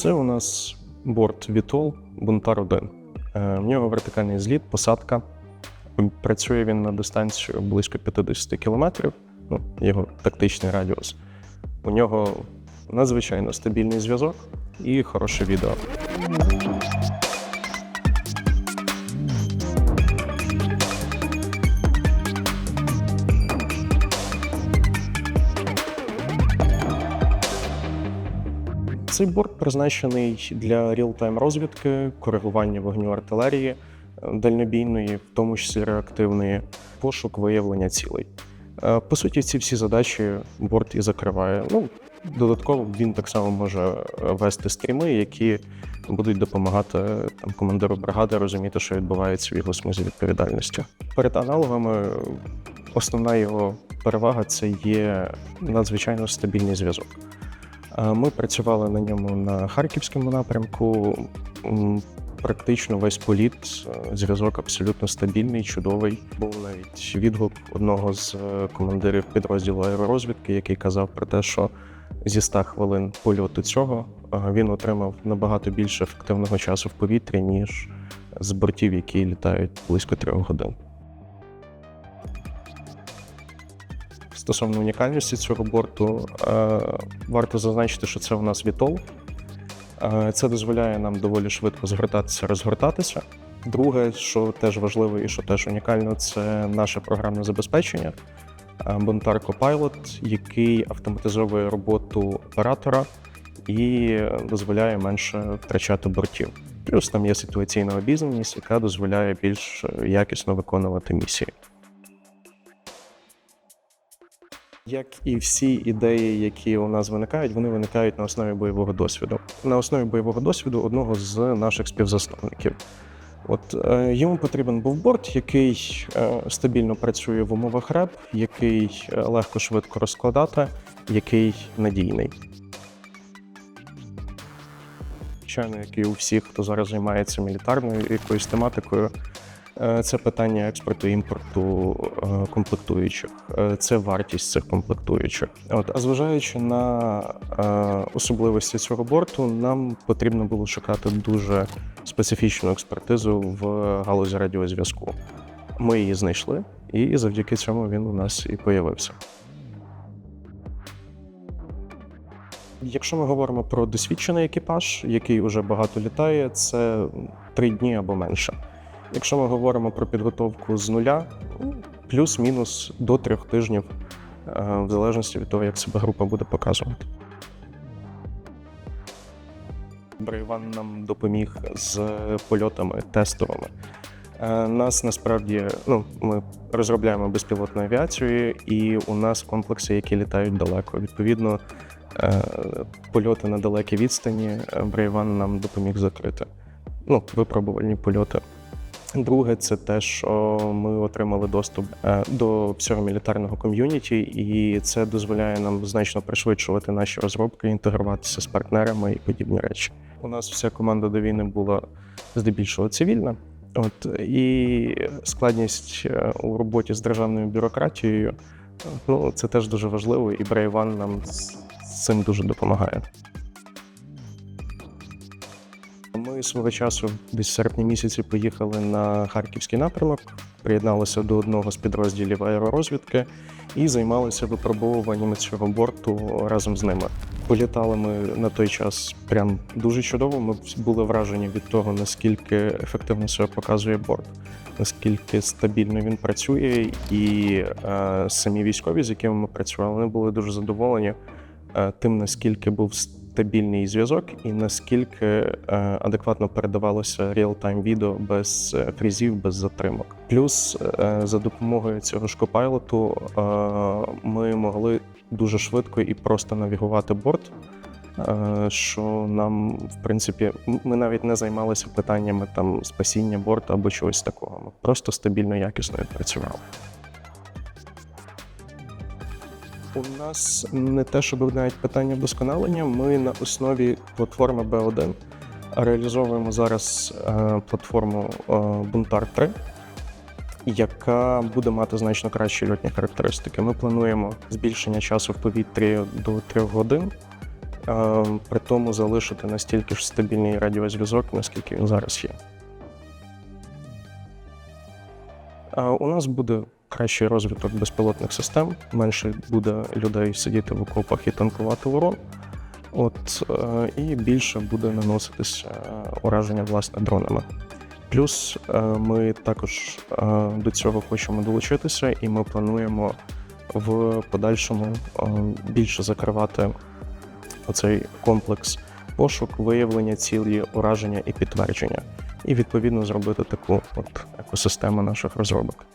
Це у нас борт Vitol Бунтар 1. Е, В нього вертикальний зліт, посадка. Працює він на дистанцію близько 50 кілометрів, ну, його тактичний радіус. У нього надзвичайно стабільний зв'язок і хороше відео. Цей борт призначений для реал-тайм розвідки, коригування вогню артилерії, е, дальнобійної, в тому числі реактивної, пошук виявлення цілей. Е, По суті, ці всі задачі борт і закриває. Ну, додатково він так само може е, вести стріми, які будуть допомагати там, командиру бригади розуміти, що відбувається в його смузі відповідальності. Перед аналогами основна його перевага це є надзвичайно стабільний зв'язок. Ми працювали на ньому на харківському напрямку. Практично весь політ, е, зв'язок абсолютно стабільний, чудовий. Був навіть відгук одного з е, командирів підрозділу аеророзвідки, який казав про те, що зі 100 хвилин польоту цього е, він отримав набагато більше ефективного часу в повітрі, ніж з бортів, які літають близько трьох годин. Стосовно унікальності цього борту, е, варто зазначити, що це у нас Вітол. Е, Це дозволяє нам доволі швидко згортатися, розгортатися. Друге, що теж важливо і що теж унікально, це наше програмне забезпечення е, Bontar Copilot, який автоматизовує роботу оператора і дозволяє менше втрачати бортів. Плюс там є ситуаційна обізнаність, яка дозволяє більш якісно виконувати місії. Як і всі ідеї, які у нас виникають, вони виникають на основі бойового досвіду. На основі бойового досвіду одного з наших співзасновників. От е, йому потрібен був борт, який е, стабільно працює в умовах РЕП, який е, легко швидко розкладати, який надійний. Звичайно, як і у всіх, хто зараз займається мілітарною якоюсь тематикою, Це питання експорту і імпорту е, комплектуючих, Е, це вартість цих комплектуючих. От, а зважаючи на е, особливості цього борту, нам потрібно було шукати дуже специфічну експертизу в галузі радіозв'язку. Ми її знайшли, і завдяки цьому він у нас і появився. Якщо ми говоримо про досвідчений екіпаж, який уже багато літає, це три дні або менше. Якщо ми говоримо про підготовку з нуля, ну, плюс-мінус до трьох тижнів, е, в залежності від того, як себе група буде показувати. Брейван нам допоміг з польотами тестовими. Е, Нас насправді ну, ми розробляємо безпілотну авіацію, і у нас комплекси, які літають далеко. Відповідно, е, польоти на далекій відстані Брейван нам допоміг закрити. Ну, випробувальні польоти. Друге, це те, що ми отримали доступ е, до всього мілітарного ком'юніті, і це дозволяє нам значно пришвидшувати наші розробки, інтегруватися з партнерами і подібні речі. У нас вся команда до війни була здебільшого цивільна. От і складність е, у роботі з державною бюрократією, ну це теж дуже важливо, і Брейван нам з цим дуже допомагає. Ми свого часу, десь в серпні місяці, поїхали на харківський напрямок, приєдналися до одного з підрозділів аеророзвідки і займалися випробовуваннями цього борту разом з ними. Політали ми на той час прям дуже чудово. Ми були вражені від того, наскільки ефективно себе показує борт, наскільки стабільно він працює, і е, самі військові, з якими ми працювали, вони були дуже задоволені е, тим, наскільки був стабільний зв'язок і наскільки е, адекватно передавалося реал-тайм відео без е, фрізів, без затримок. Плюс е, за допомогою цього ж копайлоту е, ми могли дуже швидко і просто навігувати борт. е, Що нам, в принципі, ми навіть не займалися питаннями там спасіння борту або чогось такого. Ми просто стабільно, якісно відпрацювали. У нас не те, щоб навіть питання вдосконалення. Ми на основі платформи B1 реалізовуємо зараз е, платформу е, Buntar 3, яка буде мати значно кращі льотні характеристики. Ми плануємо збільшення часу в повітрі до 3 годин. е, при тому залишити настільки ж стабільний радіозв'язок, наскільки він зараз є. У нас буде кращий розвиток безпілотних систем, менше буде людей сидіти в окопах і танкувати ворон. От, е, і більше буде наноситися е, ураження власне дронами. Плюс е, ми також до цього хочемо долучитися, і ми плануємо в подальшому більше закривати оцей комплекс пошук, виявлення цілі, ураження і підтвердження, і відповідно зробити таку от екосистему наших розробок.